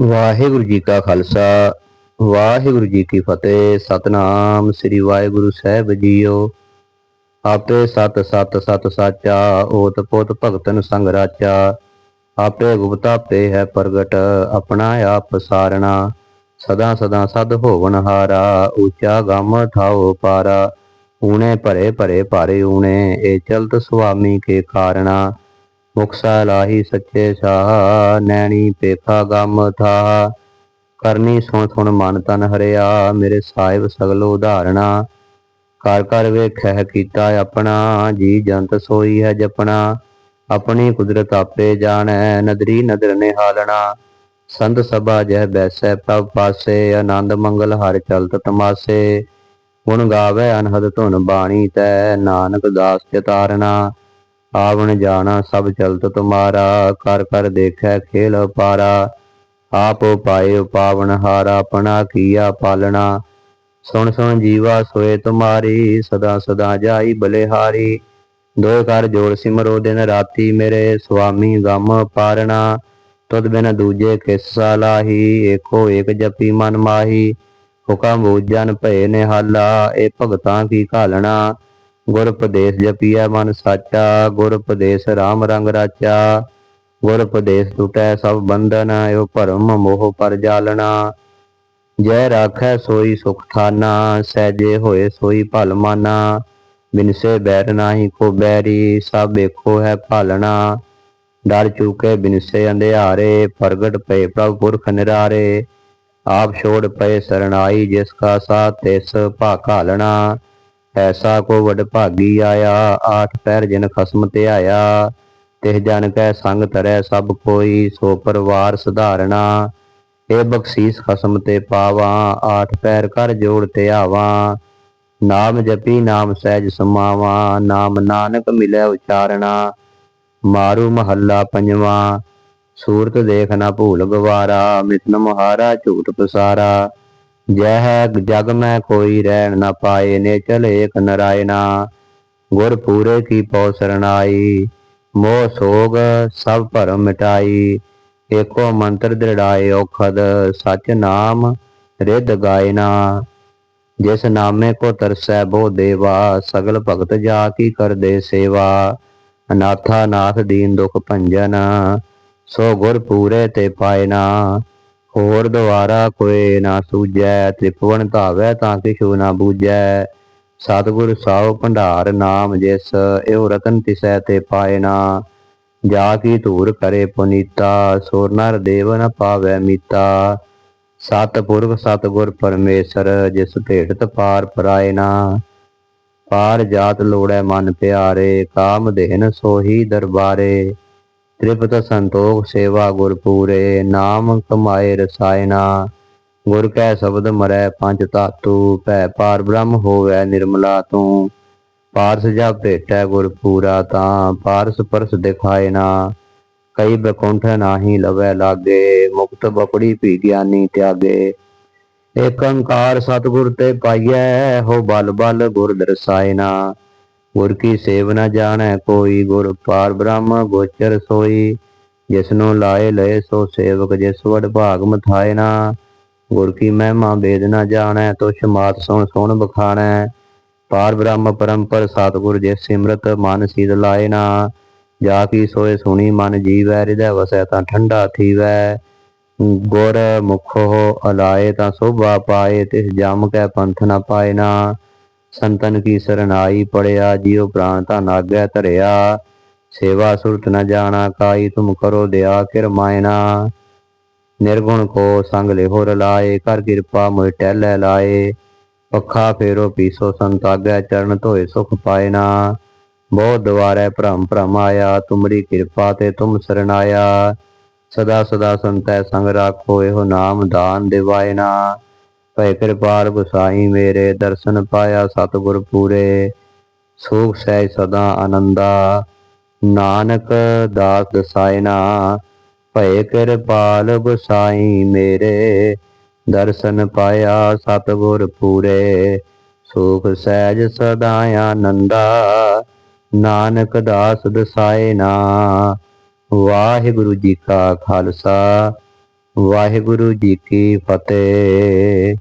ਵਾਹਿਗੁਰੂ ਜੀ ਕਾ ਖਾਲਸਾ, ਵਾਹਿਗੁਰੂ ਜੀ ਕੀ ਫਤਿਹ, ਸਤਨਾਮ ਸ੍ਰੀ ਵਾਹਿਗੁਰੂ ਸਾਹਿਬ ਜੀਓ। ਆਪੇ ਸਤ ਸਤ ਸਤ ਸਾਚਾ, ਓਤ ਪੋਤ ਭਗਤਨ ਸੰਗ ਰਾਚਾ। ਆਪੇ ਗੁਪਤਾ ਪੇ ਹੈ ਪ੍ਰਗਟ, ਆਪਣਾ ਆਪ ਸਾਰਣਾ। ਸਦਾ ਸਦਾ ਸਦ ਹੋਵਨ ਹਾਰਾ, ਉੱਚਾ ਗਮ ਠਾਓ ਪਾਰਾ। ਊਣੇ ਭਰੇ ਭਰੇ ਭਾਰੇ ਊਣੇ ਏ ਚਲਤ ਸੁਆਮੀ ਕੇ ਕਾਰਣਾ ਮੁਕਸਾ ਲਾਹੀ ਸੱਚੇ ਸਾਹ, ਨੈਣੀ ਪੇਖਾ ਗਮ ਥਾ। ਕਰਨੀ ਸੁਣ ਸੁਣ ਮਨ ਤਨ ਹਰਿਆ, ਮੇਰੇ ਸਾਹਿਬ ਸਗਲੋ ਉਧਾਰਣਾ। ਕਰ ਕਰ ਵੇਖੈ ਕੀਤਾ ਆਪਣਾ, ਜੀ ਜੰਤ ਸੋਈ ਹੈ ਜਪਣਾ। ਆਪਣੀ ਕੁਦਰਤ ਆਪੇ ਜਾਣੈ, ਨਦਰੀ ਨਦਰ ਨਿਹਾਲਣਾ। ਸੰਤ ਸਭਾ ਜਹ ਬੈਸੈ, ਪ੍ਰਭ ਪਾਸੇ ਆਨੰਦ ਮੰਗਲ ਹਰ ਚਲਤ ਤਮਾਸੇ। ਗੁਣ ਗਾਵੇ ਅਨਹਦ ਧੁਨ ਬਾਣੀ ਤੈ, ਨਾਨਕ ਦਾਸ ਚਤਾਰਨਾ ਆਵਣ ਜਾਣਾ ਸਭ ਚਲਤ ਤੁਮਾਰਾ ਕਰ ਕਰ ਦੇਖੈ ਖੇਲ ਪਾਰਾ ਆਪ ਉਪਾਏ ਉਪਾਵਨ ਹਾਰਾ, ਆਪਣਾ ਕੀਆ ਪਾਲਣਾ। ਸੁਣ ਸੁਣ ਜੀਵਾ ਸੋਏ ਤੁਮਾਰੀ, ਸਦਾ ਸਦਾ ਜਾਈ ਬਲਿਹਾਰੀ। ਦੋ ਕਰ ਜੋੜ ਸਿਮਰੋ ਦਿਨ ਰਾਤੀ ਮੇਰੇ, ਸੁਆਮੀ ਗਮ ਪਾਰਣਾ। ਤੁਧ ਬਿਨ ਦੂਜੇ ਕਿਸ ਲਾਹੀ, ਏਕੋ ਏਕ ਜਪੀ ਮਨ ਮਾਹੀ। ਹੁਕਮ ਬੂਜਨ ਭਏ ਨਿਹਾਲਾ, ਇਹ ਭਗਤਾਂ ਕੀ ਘਾਲਣਾ। ਗੁਰ ਉਪਦੇਸ਼ ਜਪੀਐ ਮਨ ਸਾਚਾ, ਗੁਰ ਉਪਦੇਸ਼ RAM ਰੰਗ ਰਾਚਾ। ਗੁਰ ਉਪਦੇਸ਼ ਟੁਟੈ ਸਭ ਬੰਧਨ ਏਉ ਭਰਮ ਮੋਹ ਪਰ ਜਾਲਣਾ। ਜੈ ਰਾਖੈ ਸੋਈ ਸੁਖ ਥਾਨਾ ਸਹਿਜੇ ਹੋਏ ਸੋਈ ਭਲ ਮਾਨਾ। ਬਿਨਸੇ ਬੈਰ ਨਾਹੀ ਕੋ ਬੈਰੀ, ਸਭ ਵੇਖੋ ਹੈ ਭਾਲਣਾ। ਡਰ ਚੁਕੇ ਬਿਨਸੇ ਅੰਧਿਆਰੇ, ਪ੍ਰਗਟ ਪਏ ਪ੍ਰਭ ਪੁਰਖ ਨਿਰਾਰੇ। ਆਪ ਛੋੜ ਪਏ ਸਰਣਾਈ, ਜਿਸ ਕਾ ਸਾਥ ਤਿਸ ਭਾਕਾਲਣਾ ਐਸਾ ਕੋ ਵਡ ਭਾਗੀ ਆਇਆ, ਆਠ ਪੈਰ ਜਿਨ ਖਸਮ ਤੇ ਆਇਆ। ਤਿਹ ਜਨ ਕੈ ਸੰਗ ਤਰੈ ਸਭ ਕੋਈ, ਸੋ ਪਰਵਾਰ ਸੁਧਾਰਣਾ। ਇਹ ਬਖਸ਼ੀਸ ਖਸਮ ਤੇ ਪਾਵਾਂ, ਆਠ ਪੈਰ ਕਰ ਜੋੜ ਤੇ ਆਵਾਂ। ਨਾਮ ਜਪੀ, ਨਾਮ ਸਹਿਜ ਸਮਾਵਾਂ, ਨਾਮ ਨਾਨਕ ਮਿਲੈ ਉਚਾਰਣਾ। ਮਾਰੂ ਮਹੱਲਾ ਪੰਜਵਾਂ, ਸੂਰਤ ਦੇਖ ਨਾ ਭੂਲ ਗਵਾਰਾ ਮਿਤਨ ਮੁਹਾਰਾ ਝੂਠ ਪਸਾਰਾ। ਜਹ ਜਗ ਮੈਂ ਕੋਈ ਰਹਿਣ ਨਾ ਪਾਏ, ਨੇ ਚਲ ਏਕ ਨਰਾਇਣਾ ਗੁਰ ਪੂਰੇ ਕੀ ਪਉ ਸਰਣਾਈ, ਮੋਹ ਸੋਗ ਸਭ ਭਰਮ ਮਿਟਾਈ। ਏਕੋ ਮੰਤਰ ਦ੍ਰਿੜਾਏ ਔਖਦ, ਸਚ ਨਾਮ ਰਿੱਧ ਗਾਇਨਾ ਜਿਸ ਨਾਮੇ ਕੋ ਤਰਸੈ ਬੋ ਦੇਵਾ, ਸਗਲ ਭਗਤ ਜਾ ਕੀ ਕਰਦੇ ਸੇਵਾ। ਅਨਾਥਾ ਨਾਥ ਦੀਨ ਦੁਖ ਭੰਜਨ, ਸੋ ਗੁਰ ਪੂਰੇ ਤੇ ਪਾਇਨਾ ਹੋਰ ਦੁਆਰਾ ਕੋਏ ਨਾ ਸੂਜੈ ਤ੍ਰਿਪਵਨ ਧਾਵੈ ਤਾਂ ਕਿਛੂ ਨਾ ਬੂਜੈ ਸਤਿਗੁਰ ਸਾਉ ਭੰਡਾਰ ਨਾਮ ਜਿਸ, ਇਹੋ ਰਤਨ ਤਿਸੈ ਤੇ ਪਾਇਨਾ ਜਾ ਕੀ ਧੂਰ ਕਰੇ ਪੁਨੀਤਾ, ਸੋਰ ਨਰ ਦੇਵ ਨ ਪਾਵੈ ਮੀਤਾ। ਸਤ ਪੁਰਖ ਸਤਿਗੁਰ ਪਰਮੇਸ਼ਰ, ਜਿਸ ਭੇਟਤ ਪਾਰ ਪਰਾਇਨਾ ਪਾਰ ਜਾਤ ਲੋੜੈ ਮਨ ਪਿਆਰੇ, ਕਾਮ ਦੇਨ ਸੋਹੀ ਦਰਬਾਰੇ। ਤ੍ਰਿਪਤ ਸੰਤੋਖ ਸੇਵਾ ਗੁਰ ਪੂਰੇ, ਨਾਮ ਕਮਾਏ ਰਸਾਇਨਾ ਗੁਰ ਕੈ ਸ਼ਬਦ ਮਰੈ ਪੰਜ ਧਾਤੂ, ਭੈ ਪਾਰ ਬ੍ਰਹਮ ਹੋਵੈ ਨਿਰਮਲਾ ਤੂੰ। ਪਾਰਸ ਜਾ ਭੇਟੈ ਗੁਰ ਪੂਰਾ ਤਾਂ, ਪਾਰਸ ਪਰਸ ਦਿਖਾਏ ਨਾ। ਕਈ ਬਕੁੰਠ ਨਾਹੀ ਲਵੈ ਲਾਗੇ, ਮੁਕਤ ਬਪੜੀ ਭੀ ਗਿਆਨੀ ਤਿਆਗੇ। ਏਕ ਓੰਕਾਰ ਸਤਿਗੁਰ ਤੇ ਪਾਈਐ, ਹੋ ਬਲ ਬਲ ਗੁਰ ਦਰਸਾਏ ਨਾ। ਗੁਰ ਕੀ ਸੇਵ ਨਾ ਜਾਣੈ ਕੋਈ, ਗੁਰ ਪਾਰ ਬ੍ਰਹਮ ਗੋਚਰ ਸੋਈ। ਜਿਸਨੂੰ ਲਾਏ ਲਏ ਸੋ ਸੇਵਕ ਜਿਸ ਵਡ ਭਾਗ ਮਥਾਇ ਨਾ। ਗੁਰ ਕੀ ਮਹਿਮਾ ਵੇਦ ਨਾ ਜਾਣੈ, ਤੁਛ ਮਾਤ ਸੁਣ ਸੁਣ ਬਖਾਣੈ। ਪਾਰ ਬ੍ਰਹਮ ਪਰੰਪਰ ਸਤਿਗੁਰ ਜਿਸ ਸਿਮਰਤ ਮਨ ਸੀਦ ਲਾਏ ਨਾ। ਜਾ ਕੀ ਸੋਏ ਸੁਣੀ ਮਨ ਜੀਵੈ ਹਿਰਦੈ ਵਸੈ ਤਾਂ ਠੰਡਾ ਥੀਵੈ। ਗੁਰ ਮੁਖੋ ਅਲਾਏ ਤਾਂ ਸੋਭਾ ਪਾਏ, ਤਿਸ ਜਮ ਕੈ ਪੰਥ ਨਾ ਪਾਏ ਨਾ। ਸੰਤਨ ਕੀ ਸਰਨਾਈ ਪੜਿਆ, ਜਿਉ ਪ੍ਰਾਨ ਧਨ ਨਾਗੈ ਧਰਿਆ। ਸੇਵਾ ਸੁਰਤ ਨ ਜਾਣਾ ਕਾਈ ਤੁਮ ਕਰੋ ਦਿਆ ਕਿਰਮਾਇਨਾ ਨਿਰਗੁਣ ਕੋ ਸੰਗ ਲਿਹੋ ਰਲਾਏ, ਕਰ ਕਿਰਪਾ ਮੋਇ ਟਹਿਲੇ ਲਾਏ। ਪੱਖਾ ਫੇਰੋ ਪੀਸੋ ਸੰਤਾਗੈ ਚਰਨ ਧੋਏ, ਸੁਖ ਪਾਏ ਨਾ। ਬਹੁ ਦਵਾਰੈ ਭ੍ਰਮ ਭ੍ਰਮ ਆਇਆ, ਤੁਮਰੀ ਕਿਰਪਾ ਤੇ ਤੁਮ ਸਰਨਾਇਆ ਸਦਾ ਸਦਾ ਸੰਤੈ ਸੰਗ ਰਾਖੋ, ਇਹੋ ਨਾਮ ਦਾਨ ਦਿਵਾਇਨਾ ਭੈ ਕਿਰਪਾਲ ਗੁਸਾਈ ਮੇਰੇ, ਦਰਸ਼ਨ ਪਾਇਆ ਸਤਿਗੁਰ ਪੂਰੇ। ਸੋਖ ਸਹਿ ਸਦਾ ਆਨੰਦਾ। ਨਾਨਕ ਦਾਸ ਦਸਾਇਨਾ ਭੈ ਕਿਰਪਾਲ ਗੁਸਾਈ ਮੇਰੇ। ਦਰਸ਼ਨ ਪਾਇਆ ਸਤਿਗੁਰ ਪੂਰੇ। ਸੁਖ ਸਹਿਜ ਸਦਾ ਆਨੰਦਾ। ਨਾਨਕ ਦਾਸ ਦਸਾਇਨਾ ਵਾਹਿਗੁਰੂ ਜੀ ਕਾ ਖਾਲਸਾ। ਵਾਹਿਗੁਰੂ ਜੀ ਕੀ ਫਤਿਹ।